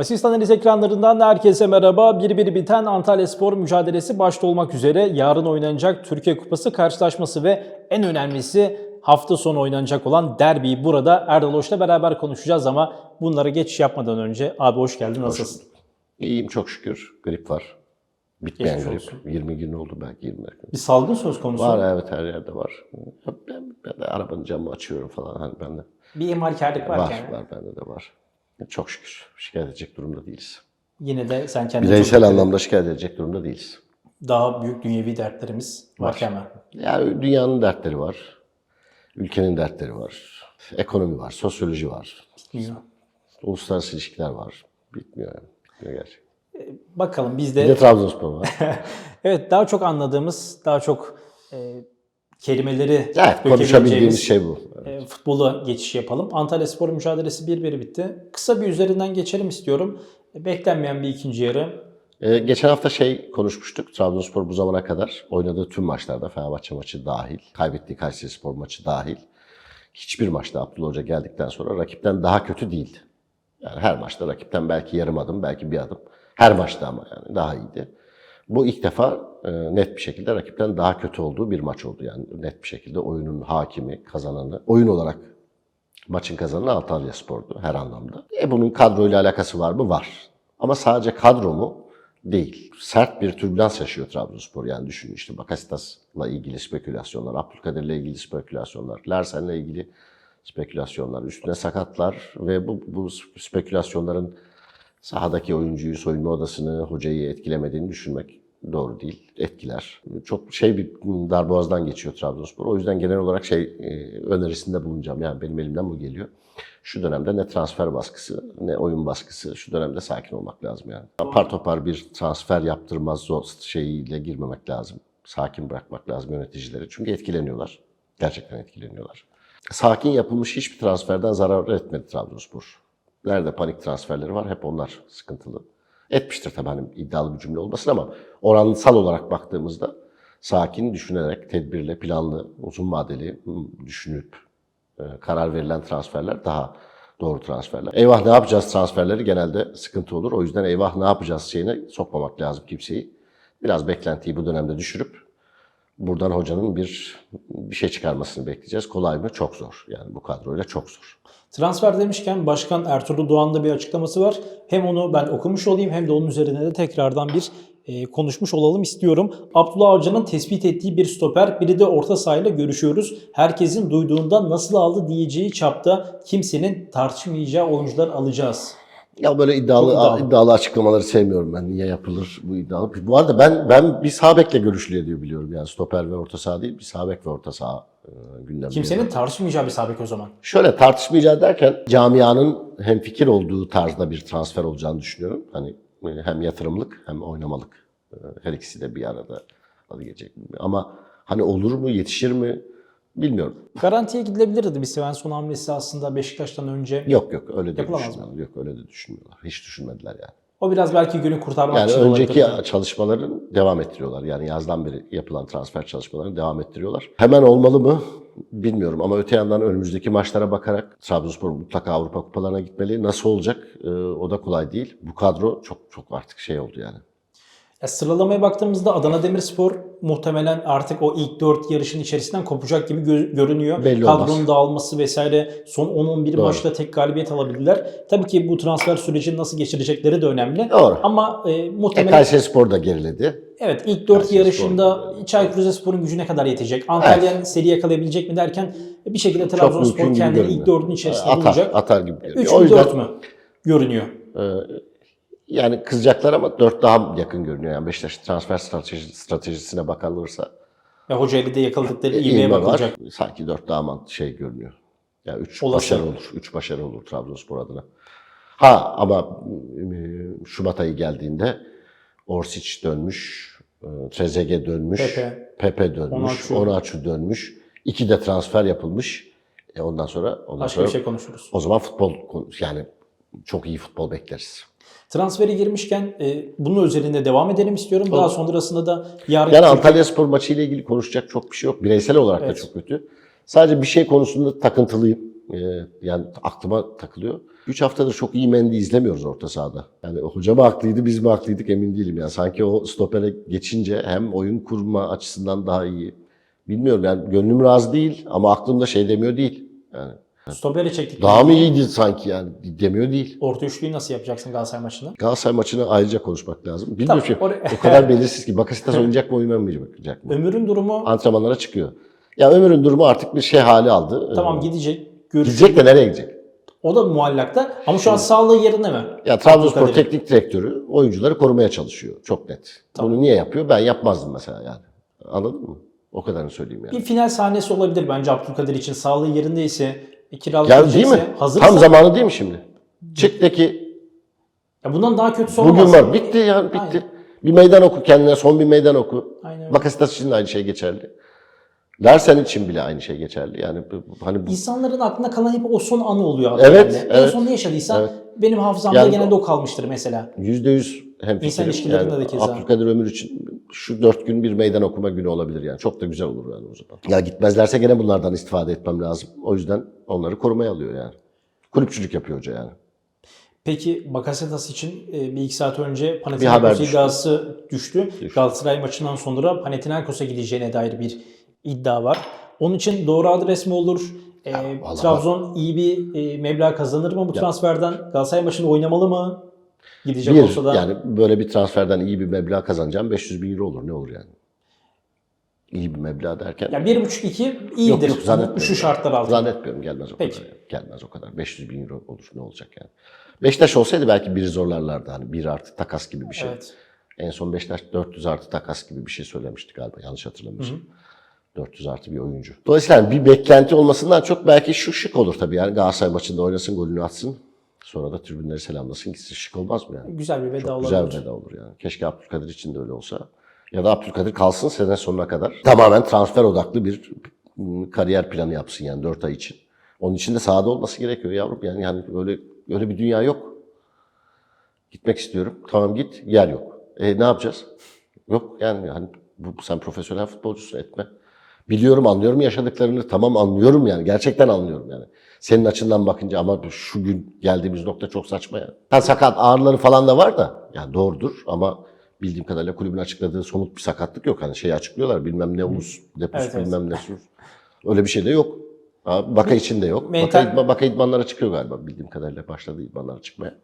Asistan Analiz ekranlarından herkese merhaba. 1-1 biten Antalya Spor mücadelesi başta olmak üzere yarın oynanacak Türkiye Kupası karşılaşması ve en önemlisi hafta sonu oynanacak olan derbiyi burada Erdal Hoş'la beraber konuşacağız ama bunlara geçiş yapmadan önce abi hoş geldin nasılsın? İyiyim çok şükür. Grip var. Bitmeyen Geçmiş grip. olsun. 20 gün oldu belki 20 gün. Bir salgın söz konusu. Var evet her yerde var. Ben, ben de arabanın camını açıyorum falan. Hani bende Bir ihmalkarlık var, var, yani. var bende de var. Çok şükür. Şikayet edecek durumda değiliz. Yine de sen kendine Bireysel anlamda şikayet edecek durumda değiliz. daha büyük dünyevi dertlerimiz var hemen. Yani dünyanın dertleri var. Ülkenin dertleri var. Ekonomi var, sosyoloji var. Bitmiyor. Uluslararası ilişkiler var. Bitmiyor yani. Bitmiyor gerçekten. Bakalım biz Bir de Trabzonspor var. evet daha çok anladığımız, daha çok e, kelimeleri Evet, konuşabildiğimiz şey bu. e, futbola geçiş yapalım. Antalya Spor mücadelesi 1-1 bitti. Kısa bir üzerinden geçelim istiyorum. E, Beklenmeyen bir ikinci yarı. Ee, geçen hafta şey konuşmuştuk. Trabzonspor bu zamana kadar oynadığı tüm maçlarda Fenerbahçe maçı dahil, kaybettiği Kayserispor maçı dahil hiçbir maçta Abdullah Hoca geldikten sonra rakipten daha kötü değildi. Yani her maçta rakipten belki yarım adım, belki bir adım. Her maçta ama yani daha iyiydi. Bu ilk defa e, net bir şekilde rakipten daha kötü olduğu bir maç oldu. Yani net bir şekilde oyunun hakimi, kazananı, oyun olarak maçın kazananı Antalya Spor'du her anlamda. E bunun kadroyla alakası var mı? Var. Ama sadece kadro mu? Değil. Sert bir türbülans yaşıyor Trabzonspor. Yani düşünün işte Bakasitas'la ilgili spekülasyonlar, Abdülkadir'le ilgili spekülasyonlar, Larsen'le ilgili spekülasyonlar, üstüne sakatlar ve bu, bu spekülasyonların sahadaki oyuncuyu, soyunma odasını, hocayı etkilemediğini düşünmek doğru değil. Etkiler. Çok şey bir darboğazdan geçiyor Trabzonspor. O yüzden genel olarak şey e, önerisinde bulunacağım. Yani benim elimden bu geliyor. Şu dönemde ne transfer baskısı ne oyun baskısı. Şu dönemde sakin olmak lazım yani. Apar topar bir transfer yaptırmaz zor şeyiyle girmemek lazım. Sakin bırakmak lazım yöneticileri. Çünkü etkileniyorlar. Gerçekten etkileniyorlar. Sakin yapılmış hiçbir transferden zarar etmedi Trabzonspor. Nerede panik transferleri var hep onlar sıkıntılı. Etmiştir tabii hani iddialı bir cümle olmasın ama oransal olarak baktığımızda sakin düşünerek, tedbirle, planlı, uzun vadeli hmm, düşünüp e, karar verilen transferler daha doğru transferler. Eyvah ne yapacağız transferleri genelde sıkıntı olur. O yüzden eyvah ne yapacağız şeyine sokmamak lazım kimseyi. Biraz beklentiyi bu dönemde düşürüp buradan hocanın bir bir şey çıkarmasını bekleyeceğiz. Kolay mı? Çok zor. Yani bu kadroyla çok zor. Transfer demişken Başkan Ertuğrul Doğan'da bir açıklaması var. Hem onu ben okumuş olayım hem de onun üzerine de tekrardan bir e, konuşmuş olalım istiyorum. Abdullah Avcı'nın tespit ettiği bir stoper, biri de orta sahayla görüşüyoruz. Herkesin duyduğunda nasıl aldı diyeceği çapta kimsenin tartışmayacağı oyuncular alacağız. Ya böyle iddialı, Çok iddialı. iddialı açıklamaları sevmiyorum ben. Niye yapılır bu iddialı? Bu arada ben ben bir sağ bekle görüşülüyor diye biliyorum. Yani stoper ve orta saha değil, bir sağ bek ve orta saha e, gündemde. Kimsenin tartışmayacağı bir sabek o zaman. Şöyle tartışmayacağız derken camianın hem fikir olduğu tarzda bir transfer olacağını düşünüyorum. Hani e, hem yatırımlık hem oynamalık. E, Her ikisi de bir arada adı gelecek. Ama hani olur mu, yetişir mi bilmiyorum. Garantiye gidilebilirdi bir Svensson hamlesi aslında Beşiktaş'tan önce. Yok yok öyle de Yapılamaz düşünmüyorlar. Yok öyle de düşünmüyorlar. Hiç düşünmediler yani. O biraz belki günü kurtarmak Yani için önceki olabilirdi. çalışmaların devam ettiriyorlar. Yani yazdan beri yapılan transfer çalışmalarını devam ettiriyorlar. Hemen olmalı mı? Bilmiyorum ama öte yandan önümüzdeki maçlara bakarak Trabzonspor mutlaka Avrupa kupalarına gitmeli. Nasıl olacak? Ee, o da kolay değil. Bu kadro çok çok artık şey oldu yani. Ya sıralamaya baktığımızda Adana Demirspor muhtemelen artık o ilk 4 yarışın içerisinden kopacak gibi gö- görünüyor. Belli Kadronun olmaz. dağılması vesaire son 10-11 Doğru. maçta tek galibiyet alabildiler. Tabii ki bu transfer sürecini nasıl geçirecekleri de önemli. Doğru. Ama e, E, muhtemelen Kayseri Spor da geriledi. evet ilk 4 Kayseri yarışında Çaykur Rizespor'un gücüne kadar yetecek. Antalya'nın seri yakalayabilecek mi derken bir şekilde Trabzonspor kendini ilk görünüyor. 4'ün içerisinde Atar, bulacak. atar gibi görünüyor. 3 O mü yüzden 4 mü görünüyor. Yani kızacaklar ama 4 daha yakın görünüyor. Yani Beşiktaş transfer strateji, stratejisine bakılırsa Ve Hoca eli de yakaladıkları ivmeye İlme var. bakılacak. Sanki 4 daha mant şey görünüyor. Ya 3 Olası. başarı olur. 3 başarı olur Trabzonspor adına. Ha ama e, Şubat ayı geldiğinde Orsic dönmüş, e, Trezeguet dönmüş, Pepe. Pepe dönmüş. Onaçu dönmüş. İki de transfer yapılmış. E ondan sonra ondan Başka sonra bir şey konuşuruz. o zaman futbol yani çok iyi futbol bekleriz. Transferi girmişken e, bunun üzerinde devam edelim istiyorum. Daha Olur. sonrasında da yarın Yani Antalya Spor maçı ile ilgili konuşacak çok bir şey yok. Bireysel olarak Evet. da çok kötü. Sadece bir şey konusunda takıntılıyım. e, yani aklıma takılıyor. 3 haftadır çok iyi Mendy izlemiyoruz orta sahada. Yani hoca mı haklıydı biz mi haklıydık emin değilim. Yani sanki o stopere geçince hem oyun kurma açısından daha iyi. Bilmiyorum yani gönlüm razı değil ama aklımda şey demiyor değil. Yani Stoperi çektik. daha mı iyiydi sanki yani demiyor değil. Orta üçlüyü nasıl yapacaksın Galatasaray maçında? Galatasaray maçını ayrıca konuşmak lazım. Bilmiyorum Tabii, ki oraya- o kadar belirsiz ki Bakasitas oynayacak mı oynamayacak mı? Ömür'ün durumu Antrenmanlara çıkıyor. Ya Ömür'ün durumu artık bir şey hali aldı. tamam Ee, gidecek. Görüşecek. Gidecek de nereye gidecek? O da muallakta. Ama şu an sağlığı yerinde mi? Ya Trabzonspor Abdülkadir. teknik direktörü oyuncuları korumaya çalışıyor. Çok net. Tamam. Bunu niye yapıyor? Ben yapmazdım mesela yani. Anladın mı? O kadarını söyleyeyim yani. Bir final sahnesi olabilir bence Abdülkadir için. Sağlığı yerindeyse, e, kiralık Ya değil mi? hazırsa. Tam zamanı değil mi şimdi? Çık de ki Ya bundan daha kötüsü olmaz. bugün var. Bitti yani bitti. Aynen. Bir meydan oku kendine. Son bir meydan oku. Aynen. Bakasitas için de aynı şey geçerli. Larsen için bile aynı şey geçerli. Yani hani bu İnsanların aklına kalan hep o son anı oluyor. Evet, yani. En evet. son ne yaşadıysan Evet. benim hafızamda Yani- genelde o kalmıştır mesela. Yüzde yüz hemfikirim. İnsan ilişkilerinde yani de keza. Abdülkadir Ömür için şu dört gün bir meydan okuma günü olabilir yani. Çok da güzel olur yani o zaman. Ya gitmezlerse gene bunlardan istifade etmem lazım. O yüzden onları korumaya alıyor yani. Kulüpçülük yapıyor hoca yani. Peki Bakasetas için e, bir iki saat önce Panathinaikos düştü. iddiası düştü. Düştü. Galatasaray maçından sonra Panathinaikos'a gideceğine dair bir iddia var. Onun için doğru adres mi olur? E, vallahi Trabzon iyi bir e, meblağ kazanır mı bu transferden? Galatasaray maçında oynamalı mı? Gidecek Bir, olsa da yani böyle bir transferden iyi bir meblağ kazanacağım. 500 bin euro olur ne olur yani. İyi bir meblağ derken. ya bir buçuk iki iyidir. yok, zannetmiyorum. Şu şartlar altında. Zannetmiyorum gelmez o Peki. kadar. Gelmez o kadar. 500 bin euro olur ne olacak yani. Beşiktaş olsaydı belki biri zorlarlardı. Hani bir artı takas gibi bir şey. Evet. En son Beşiktaş 400 artı takas gibi bir şey söylemişti galiba yanlış hatırlamıyorsam. 400 artı bir oyuncu. Dolayısıyla bir beklenti olmasından çok belki şu şık olur tabii yani Galatasaray maçında oynasın golünü atsın. Sonra da tribünleri selamlasın gitsin şık olmaz mı yani? Güzel bir veda Çok olabilir. güzel bir veda olur yani. Keşke Abdülkadir için de öyle olsa. Ya da Abdülkadir kalsın sene sonuna kadar. Tamamen transfer odaklı bir kariyer planı yapsın yani 4 ay için. Onun için de sahada olması gerekiyor yavrum. Yani, yani öyle öyle bir dünya yok. Gitmek istiyorum. Tamam git. Yer yok. E ne yapacağız? Yok yani hani bu, sen profesyonel futbolcusun etme. Biliyorum anlıyorum yaşadıklarını. Tamam anlıyorum yani. Gerçekten anlıyorum yani. Senin açından bakınca ama şu gün geldiğimiz nokta çok saçma yani. Ha sakat ağrıları falan da var da yani doğrudur ama bildiğim kadarıyla kulübün açıkladığı somut bir sakatlık yok. Hani şeyi açıklıyorlar bilmem ne ulus, depus Evet, evet. bilmem ne sus. Öyle bir şey de yok. Ha, Baka için de yok. Mental- Baka, idman, Baka idmanlara çıkıyor galiba bildiğim kadarıyla başladı idmanlara çıkmaya.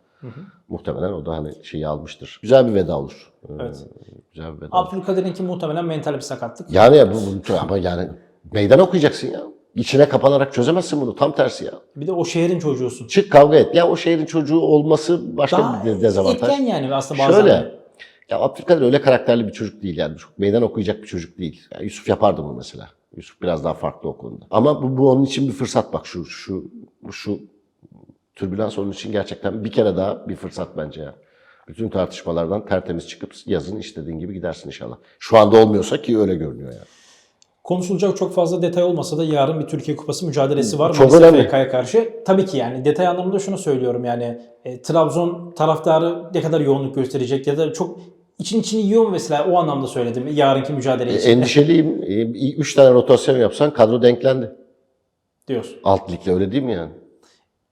Muhtemelen o da hani şeyi almıştır. Güzel bir veda olur. Ee, Evet. Güzel bir veda. Abdülkadir'inki muhtemelen mental bir sakatlık. Yani ya bu, bu ama yani meydan okuyacaksın ya. İçine kapanarak çözemezsin bunu. Tam tersi ya. Bir de o şehrin çocuğusun. Çık kavga et. Ya o şehrin çocuğu olması başka Daha bir de- dezavantaj. etken yani aslında bazen. Şöyle. Ya Abdülkadir öyle karakterli bir çocuk değil yani. Çok meydan okuyacak bir çocuk değil. Ya Yusuf yapardı bunu mesela. Yusuf biraz daha farklı o konuda. Ama bu, bu onun için bir fırsat bak şu şu şu türbülans onun için gerçekten bir kere daha bir fırsat bence ya. Bütün tartışmalardan tertemiz çıkıp yazın istediğin gibi gidersin inşallah. Şu anda olmuyorsa ki öyle görünüyor yani. Konuşulacak çok fazla detay olmasa da yarın bir Türkiye Kupası mücadelesi var. Çok Manisa önemli. FK'ya karşı. Tabii ki yani detay anlamında şunu söylüyorum yani e, Trabzon taraftarı ne kadar yoğunluk gösterecek ya da çok için içini yiyor mu mesela o anlamda söyledim yarınki mücadele E, için endişeliyim. E, üç tane rotasyon yapsan kadro denklendi. diyorsun. Alt ligde öyle değil mi yani?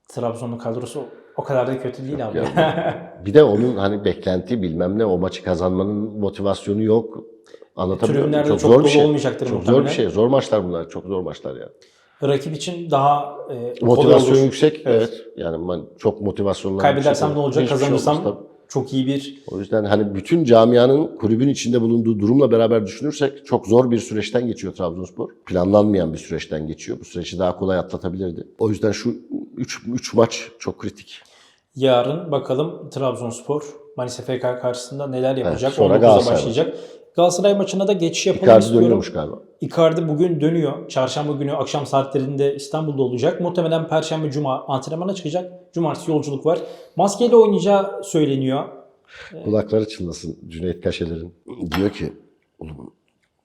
Trabzon'un kadrosu o kadar da kötü değil abi. Bir de onun hani beklenti bilmem ne o maçı kazanmanın motivasyonu yok. Anlatabiliyor muyum? Tribünlerde çok zor bir şey. olmayacaktır Çok muhtemelen. zor bir şey. Zor maçlar bunlar. Çok zor maçlar ya. Rakip için daha e, Motivasyon yüksek. Evet. Yani ben çok motivasyonla Kaybedersem ne olacak, şey kazanırsam olmaz tabii. çok iyi bir O yüzden hani bütün camianın kulübün içinde bulunduğu durumla beraber düşünürsek çok zor bir süreçten geçiyor Trabzonspor. Planlanmayan bir süreçten geçiyor. Bu süreci daha kolay atlatabilirdi. O yüzden şu 3 3 maç çok kritik. Yarın bakalım Trabzonspor Manisa FK karşısında neler yapacak. sonra 19'a Galatasaray başlayacak. Galatasaray maçına da geçiş yapalım Icardi istiyorum. dönüyormuş galiba. Icardi bugün dönüyor. Çarşamba günü akşam saatlerinde İstanbul'da olacak. Muhtemelen Perşembe, Cuma antrenmana çıkacak. Cumartesi yolculuk var. Maskeyle oynayacağı söyleniyor. Kulakları çınlasın Cüneyt Kaşeler'in. Diyor ki oğlum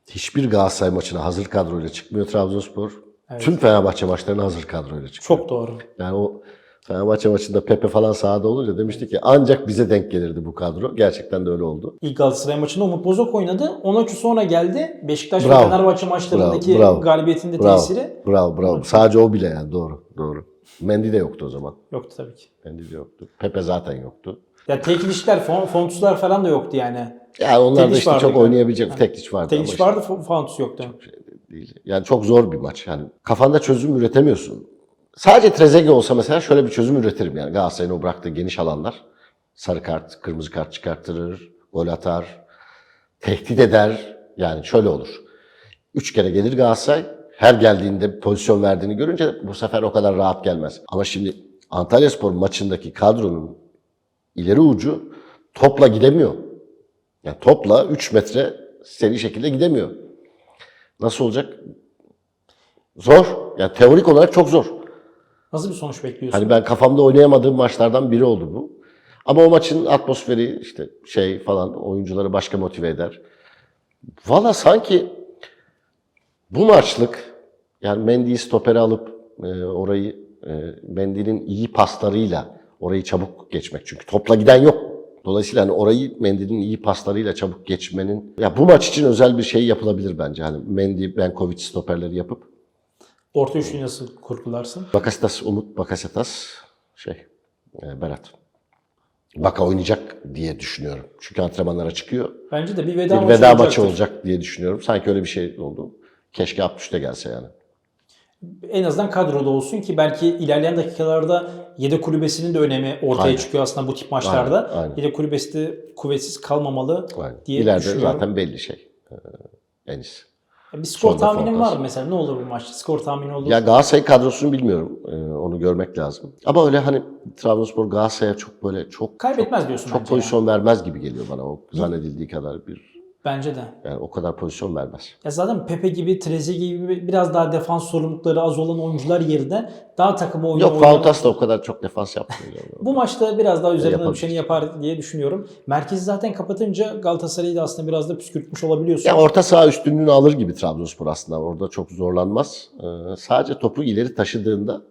hiçbir Galatasaray maçına hazır kadroyla çıkmıyor Trabzonspor. Tüm Fenerbahçe maçlarına hazır kadroyla çıkıyor. Çok doğru. Yani o Fenerbahçe maçında Pepe falan sahada olunca demişti ki ancak bize denk gelirdi bu kadro. Gerçekten de öyle oldu. İlk Galatasaray maçında Umut Bozok oynadı. 10 maçı sonra geldi. Beşiktaş ve Bravo. Fenerbahçe maçlarındaki Bravo, galibiyetinde Bravo. tesiri Bravo bravo. Sadece o bile yani doğru doğru. Mendy de yoktu o zaman. yoktu tabii ki. Mendy de yoktu. Pepe zaten yoktu. Ya teknişler, fon, fontuslar falan da yoktu yani. Yani onlar da işte çok galiba. oynayabilecek tek diş vardı. Tekniş işte vardı, fon- fontus yoktu. Değil. Yani çok zor bir maç. Yani kafanda çözüm üretemiyorsun. Sadece Trezeguet olsa mesela şöyle bir çözüm üretirim yani. Galatasaray'ın o bıraktığı geniş alanlar. Sarı kart, kırmızı kart çıkartırır, gol atar, tehdit eder. Yani şöyle olur. Üç kere gelir Galatasaray. Her geldiğinde pozisyon verdiğini görünce bu sefer o kadar rahat gelmez. Ama şimdi Antalyaspor maçındaki kadronun ileri ucu topla gidemiyor. Yani topla 3 metre seri şekilde gidemiyor. Nasıl olacak? Zor. Yani teorik olarak çok zor. Nasıl bir sonuç bekliyorsun? Hani ben kafamda oynayamadığım maçlardan biri oldu bu. Ama o maçın atmosferi işte şey falan oyuncuları başka motive eder. Valla sanki bu maçlık yani Mendy'yi stopere alıp e, orayı e, Mendy'nin iyi paslarıyla orayı çabuk geçmek. Çünkü topla giden yok. Dolayısıyla hani orayı Mendy'nin iyi paslarıyla çabuk geçmenin ya bu maç için özel bir şey yapılabilir bence. Hani Mendy, Benkovic stoperleri yapıp Orta üçlüyü nasıl kurgularsın? Bakasetas, Umut Bakasetas, şey, e, Berat. Baka oynayacak diye düşünüyorum. Çünkü antrenmanlara çıkıyor. Bence de bir veda, Bir maçı veda maçı olacaktır. olacak diye düşünüyorum. Sanki öyle bir şey oldu. Keşke 63'te gelse yani. En azından kadroda olsun ki belki ilerleyen dakikalarda yedek kulübesinin de önemi ortaya Aynen. çıkıyor aslında bu tip maçlarda. Aynen, aynen. Yedek kulübesi de kuvvetsiz kalmamalı yani. diye İleride düşünüyorum. zaten belli şey. Ee, en iyisi. Bir skor Son tahminin var mı mesela? Ne olur bu maçta? Skor tahmini olur. Ya Galatasaray kadrosunu bilmiyorum. Ee, onu görmek lazım. Ama öyle hani Trabzonspor Galatasaray'a çok böyle çok Kaybetmez diyorsun çok pozisyon vermez gibi geliyor bana. O zannedildiği kadar bir Bence de. yani o kadar pozisyon vermez. Ya zaten Pepe gibi, Trezeguet gibi biraz daha defans sorumlulukları az olan oyuncular yerine daha takım oyunu Yok Fautas da o kadar çok defans yapmıyor. Bu maçta biraz daha üzerine düşeni yapar diye düşünüyorum. Merkezi zaten kapatınca Galatasaray'ı da aslında biraz da püskürtmüş olabiliyorsun. Ya orta saha üstünlüğünü alır gibi Trabzonspor aslında. Orada çok zorlanmaz. Ee, sadece topu ileri taşıdığında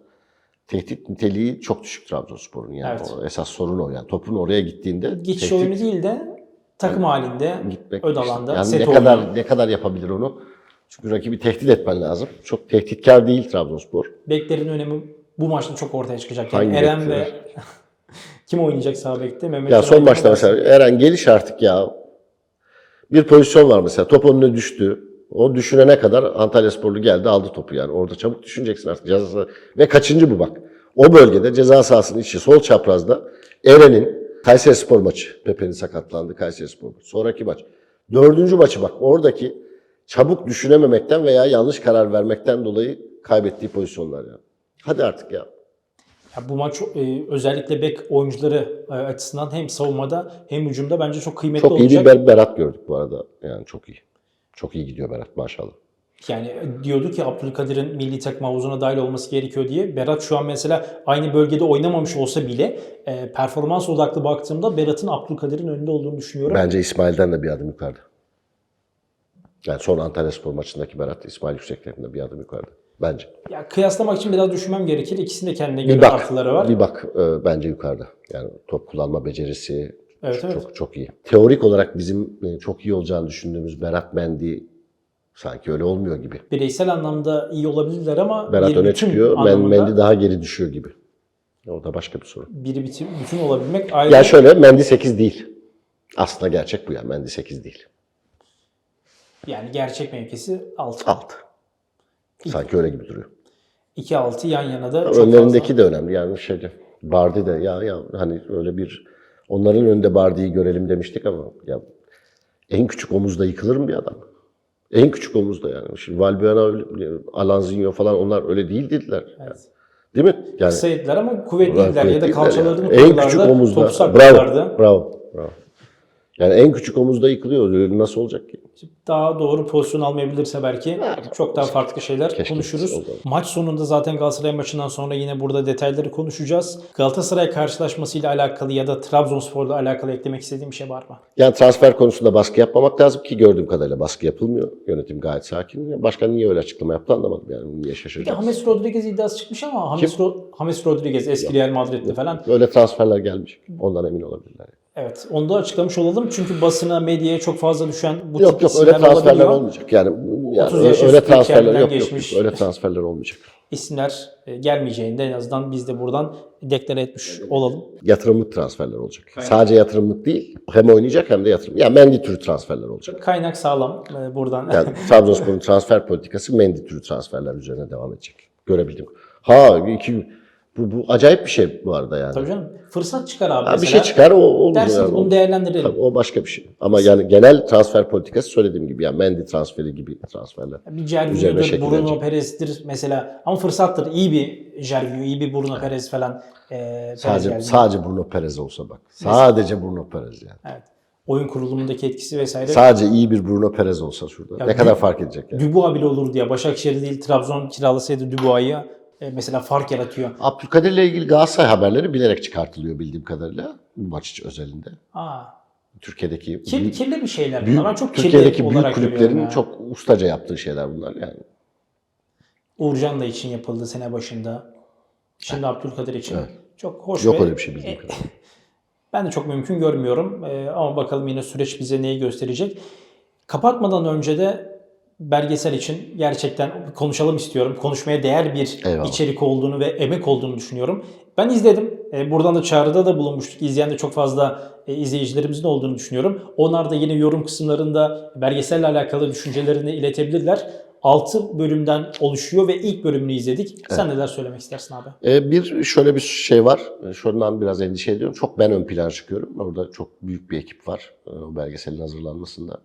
tehdit niteliği çok düşük Trabzonspor'un. Yani Evet. o esas sorun o. Yani topun oraya gittiğinde Geçiş tehdit oyunu değil de takım halinde gitmek. ön işte. Yani set ne oyunu. kadar ne kadar yapabilir onu? Çünkü rakibi tehdit etmen lazım. Çok tehditkar değil Trabzonspor. Beklerin önemi bu maçta çok ortaya çıkacak. Yani Hangi Eren bekler? ve kim oynayacak sağ bekte? Mehmet Ya son maçta mesela Eren geliş artık ya. Bir pozisyon var mesela. Top önüne düştü. O düşünene kadar Antalya Sporlu geldi aldı topu yani. Orada çabuk düşüneceksin artık. Ceza sahası- Ve kaçıncı bu bak. O bölgede ceza sahasının içi sol çaprazda Eren'in Kayseri Spor maçı. Pepe'nin sakatlandı Kayseri Spor maçı. Sonraki maç. Dördüncü maçı bak. Oradaki çabuk düşünememekten veya yanlış karar vermekten dolayı kaybettiği pozisyonlar ya. Hadi artık ya. Ya bu maç e, özellikle bek oyuncuları e, açısından hem savunmada hem hücumda bence çok kıymetli Çok iyi olacak. bir Ber- Berat gördük bu arada. Yani çok iyi. Çok iyi gidiyor Berat maşallah. Yani e, diyordu ki Abdülkadir'in milli takım havuzuna dahil olması gerekiyor diye. Berat şu an mesela aynı bölgede oynamamış olsa bile e, performans odaklı baktığımda Berat'ın Abdülkadir'in önünde olduğunu düşünüyorum. Bence İsmail'den de bir adım yukarıda. Yani son Antalya Spor maçındaki Berat İsmail Yükseklerinde bir adım yukarıda. Bence. Ya kıyaslamak için biraz düşünmem gerekir. İkisinin de kendine Bir göre bak, artıları var. bir bak e, bence yukarıda. Yani top kullanma becerisi Evet, çok, evet. çok çok iyi. Teorik olarak bizim e, çok iyi olacağını düşündüğümüz Berat Mendy sanki öyle olmuyor gibi. Bireysel anlamda iyi olabilirler ama Berat öne çıkıyor, anlamında Mendy daha geri düşüyor gibi. O da başka bir sorun. biri bütün, bütün olabilmek ayrı. Ya şöyle Mendy 8 değil. Aslında gerçek bu ya. Mendy 8 değil. Yani gerçek mevkisi 6. 6. Sanki öyle gibi duruyor. 2-6 yan yana da çok Önlerindeki de önemli. Yani şeyde Bardi de ya ya hani öyle bir onların önünde Bardi'yi görelim demiştik ama ya en küçük omuzda yıkılır mı bir adam? En küçük omuzda yani. Şimdi Valbuena, Alanzinho falan onlar öyle değil dediler. Yani. Evet. Değil mi? Yani Kısaydılar ama kuvvetliydiler ya da kalçalarını yani. En küçük omuzda. Bravo. Bravo. Bravo. Yani en küçük omuzda yıkılıyor. Nasıl olacak ki? Daha doğru pozisyon almayabilirse belki çok daha farklı şeyler Keşke konuşuruz. Maç sonunda zaten Galatasaray maçından sonra yine burada detayları konuşacağız. Galatasaray karşılaşmasıyla alakalı ya da Trabzonspor'la alakalı eklemek istediğim bir şey var mı? Yani transfer konusunda baskı yapmamak lazım ki gördüğüm kadarıyla baskı yapılmıyor. Yönetim gayet sakin. Başkan niye öyle açıklama yaptı anlamadım yani. Niye Bir de şaşıracağız? James Rodriguez iddiası çıkmış ama James, Ro- James Rodriguez eski Real Madrid'de falan. Öyle transferler gelmiş. Ondan emin olabilirler. Evet onu da açıklamış olalım. Çünkü basına, medyaya çok fazla düşen bu Yok tip yok öyle transferler olabiliyor. olmayacak. Yani, yani 30 yaş öyle transferler yok, yok yok. Öyle transferler olmayacak. İsimler e, gelmeyeceğinde en azından biz de buradan deklare etmiş olalım. Yatırımlık transferler olacak. Sadece yatırımlık değil. Hem oynayacak hem de yatırım. Yani Mendy türü transferler olacak. Kaynak sağlam e, buradan. Yani Trabzonspor'un transfer politikası Mendy türü transferler üzerine devam edecek. Görebildim. Ha iki bu, bu acayip bir şey bu arada yani. Tabii canım. Fırsat çıkar abi Ha, mesela. bir şey çıkar o olur. Dersin yani. bunu değerlendirelim. Tabii, o başka bir şey. Ama yani genel transfer politikası söylediğim gibi yani Mendy transferi gibi transferler. Bir şekil Bruno. Perez'dir mesela. Ama fırsattır. İyi bir Cervinho, iyi bir Bruno Perez falan. E, Perez Sadece geldi. sadece Bruno Perez olsa bak. Sadece Bruno Perez yani. Evet. Oyun kurulumundaki etkisi vesaire. Sadece iyi bir Bruno Perez olsa şurada. Ya ne kadar fark edecek yani. Dubois bile olur diye. Başakşehir değil Trabzon kiralasaydı Dubois'ı mesela fark yaratıyor. Abdülkadir'le ilgili Galatasaray haberleri bilerek çıkartılıyor bildiğim kadarıyla bu maç özelinde. Aa, Türkiye'deki kir, büyük, kirli bir şeyler büyük- bunlar. Ben çok kirli Türkiye'deki büyük kulüplerin ya. çok ustaca yaptığı şeyler bunlar yani. Uğurcan da için yapıldı sene başında. Şimdi Abdülkadir için. Evet. Çok hoş Yok ve- öyle bir şey bildiğim e, kadarıyla. Ben de çok mümkün görmüyorum. Ee, ama bakalım yine süreç bize neyi gösterecek. Kapatmadan önce de belgesel için gerçekten konuşalım istiyorum. Konuşmaya değer bir Eyvallah. içerik olduğunu ve emek olduğunu düşünüyorum. Ben izledim. Ee, buradan da çağrıda da bulunmuştuk. İzleyen de çok fazla e, izleyicilerimizin olduğunu düşünüyorum. Onlar da yine yorum kısımlarında belgeselle alakalı düşüncelerini iletebilirler. 6 bölümden oluşuyor ve ilk bölümünü izledik. Sen neler söylemek istersin abi? Ee, bir şöyle bir şey var. Şundan biraz endişe ediyorum. Çok ben ön plan çıkıyorum. Orada çok büyük bir ekip var. O belgeselin hazırlanmasında.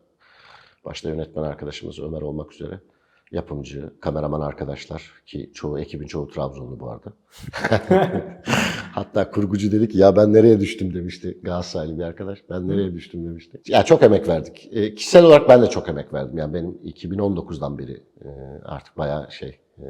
Başta yönetmen arkadaşımız Ömer olmak üzere. Yapımcı, kameraman arkadaşlar ki çoğu ekibin çoğu Trabzonlu bu arada. Hatta kurgucu dedi ki ya ben nereye düştüm demişti Galatasaraylı bir arkadaş. Ben nereye düştüm demişti. Ya çok emek verdik. E, kişisel olarak ben de çok emek verdim. Yani benim 2019'dan beri e, artık bayağı şey e,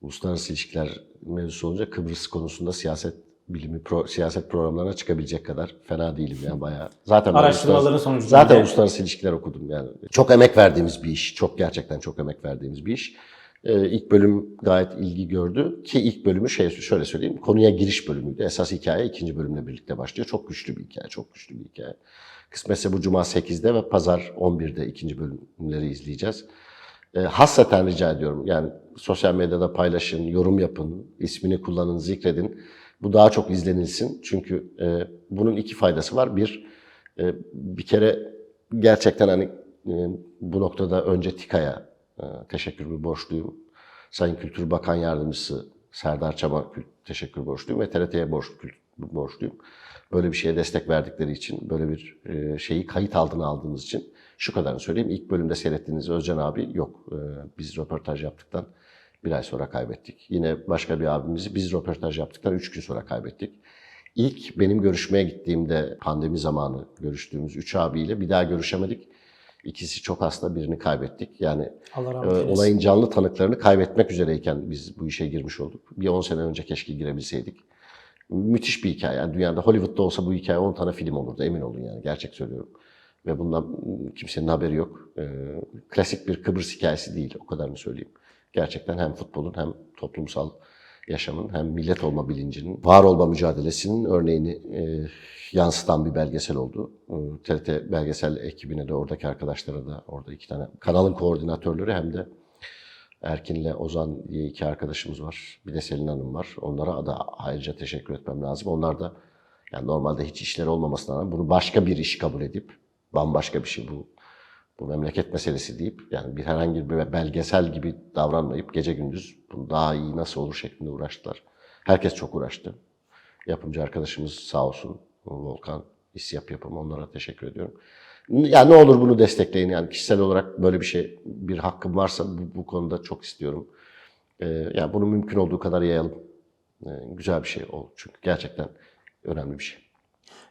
uluslararası ilişkiler mevzusu olunca Kıbrıs konusunda siyaset bilimi, pro- siyaset programlarına çıkabilecek kadar fena değilim yani bayağı. Zaten Araştırmaların sonucunda Zaten de- uluslararası ilişkiler okudum yani. Çok emek verdiğimiz bir iş. Çok gerçekten çok emek verdiğimiz bir iş. Ee, ilk bölüm gayet ilgi gördü ki ilk bölümü şey şöyle söyleyeyim konuya giriş bölümüydü. Esas hikaye ikinci bölümle birlikte başlıyor. Çok güçlü bir hikaye, çok güçlü bir hikaye. Kısmetse bu cuma 8'de ve pazar 11'de ikinci bölümleri izleyeceğiz. Ee, hasreten rica ediyorum. Yani sosyal medyada paylaşın, yorum yapın, ismini kullanın, zikredin. Bu daha çok izlenilsin. Çünkü e, bunun iki faydası var. Bir, e, bir kere gerçekten hani e, bu noktada önce TİKA'ya e, teşekkür borçluyum. Sayın Kültür Bakan Yardımcısı Serdar Çam'a kü- teşekkür borçluyum ve TRT'ye borç, kül- borçluyum. Böyle bir şeye destek verdikleri için, böyle bir e, şeyi kayıt altına aldığımız için şu kadarını söyleyeyim. İlk bölümde seyrettiğiniz Özcan abi yok. E, biz röportaj yaptıktan bir ay sonra kaybettik. Yine başka bir abimizi biz röportaj yaptıktan üç gün sonra kaybettik. İlk benim görüşmeye gittiğimde pandemi zamanı görüştüğümüz üç abiyle bir daha görüşemedik. İkisi çok hasta birini kaybettik. Yani e, olayın canlı tanıklarını kaybetmek üzereyken biz bu işe girmiş olduk. Bir 10 sene önce keşke girebilseydik. Müthiş bir hikaye. Yani dünyada Hollywood'da olsa bu hikaye 10 tane film olurdu emin olun yani gerçek söylüyorum. Ve bundan kimsenin haberi yok. E, klasik bir Kıbrıs hikayesi değil o kadarını söyleyeyim. Gerçekten hem futbolun hem toplumsal yaşamın hem millet olma bilincinin, var olma mücadelesinin örneğini e, yansıtan bir belgesel oldu. E, TRT belgesel ekibine de oradaki arkadaşlara da orada iki tane kanalın koordinatörleri hem de Erkin'le Ozan diye iki arkadaşımız var. Bir de Selin Hanım var. Onlara da ayrıca teşekkür etmem lazım. Onlar da yani normalde hiç işleri olmamasına rağmen bunu başka bir iş kabul edip bambaşka bir şey bu bu memleket meselesi deyip yani bir herhangi bir belgesel gibi davranmayıp gece gündüz bunu daha iyi nasıl olur şeklinde uğraştılar. Herkes çok uğraştı. Yapımcı arkadaşımız sağ olsun Volkan İsyap yapımı onlara teşekkür ediyorum. Yani ne olur bunu destekleyin yani kişisel olarak böyle bir şey bir hakkım varsa bu, bu konuda çok istiyorum. Ee, yani bunu mümkün olduğu kadar yayalım. Ee, güzel bir şey oldu çünkü gerçekten önemli bir şey.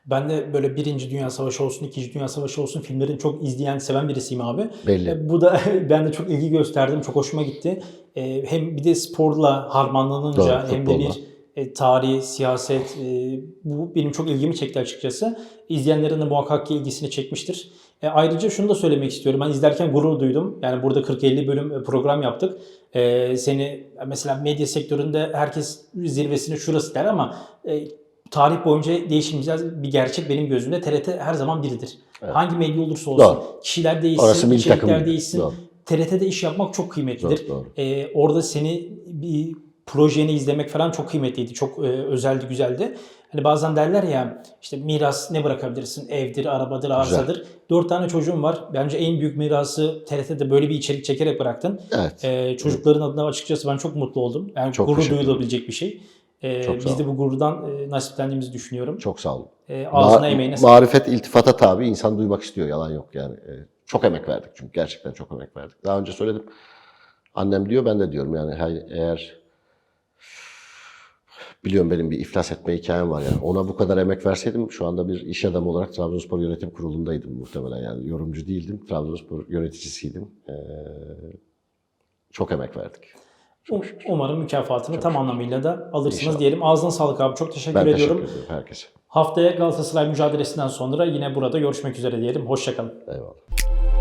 Ben de böyle Birinci Dünya Savaşı olsun, İkinci Dünya Savaşı olsun filmlerin çok izleyen, seven birisiyim abi. Belli. E, Bu da ben de çok ilgi gösterdim, çok hoşuma gitti. E, Hem bir de sporla harmanlanınca Doğru, hem de bir e, tarih, siyaset e, bu benim çok ilgimi çekti açıkçası. İzleyenlerin de muhakkak ki ilgisini çekmiştir. E, ayrıca şunu da söylemek istiyorum. Ben izlerken gurur duydum. Yani burada 40-50 bölüm program yaptık. E, seni mesela medya sektöründe herkes zirvesini şurası der ama e, tarih boyunca değişmeyeceğiz bir gerçek benim gözümde. TRT her zaman biridir. Evet. Hangi medya olursa olsun. Doğru. Kişiler değişsin, Orası içerikler takım. değişsin. Doğru. TRT'de iş yapmak çok kıymetlidir. Doğru, doğru. Ee, orada seni bir projeni izlemek falan çok kıymetliydi. Çok e, özeldi, güzeldi. Hani bazen derler ya işte miras ne bırakabilirsin? Evdir, arabadır, arsadır. Dört tane çocuğum var. Bence en büyük mirası TRT'de böyle bir içerik çekerek bıraktın. Evet. Ee, çocukların adına açıkçası ben çok mutlu oldum. Yani Çok gurur duyulabilecek bir şey. Ee, Çok sağ biz de bu gururdan e, nasiplendiğimizi düşünüyorum. Çok sağ olun. Ee, ağzına Ma- emeğine sağlık. Marifet iltifata tabi insan duymak istiyor yalan yok yani. E, çok emek verdik çünkü gerçekten çok emek verdik. Daha önce söyledim. Annem diyor ben de diyorum yani hay- eğer biliyorum benim bir iflas etme hikayem var yani. Ona bu kadar emek verseydim şu anda bir iş adamı olarak Trabzonspor Yönetim Kurulu'ndaydım muhtemelen yani. Yorumcu değildim. Trabzonspor yöneticisiydim. Ee, çok emek verdik. Um- Umarım mükafatını tam anlamıyla da alırsınız İnşallah. diyelim. Ağzına sağlık abi. Çok teşekkür Ben ediyorum. teşekkür ediyorum herkese. Haftaya Galatasaray mücadelesinden sonra yine burada görüşmek üzere diyelim. Hoşçakalın. Eyvallah.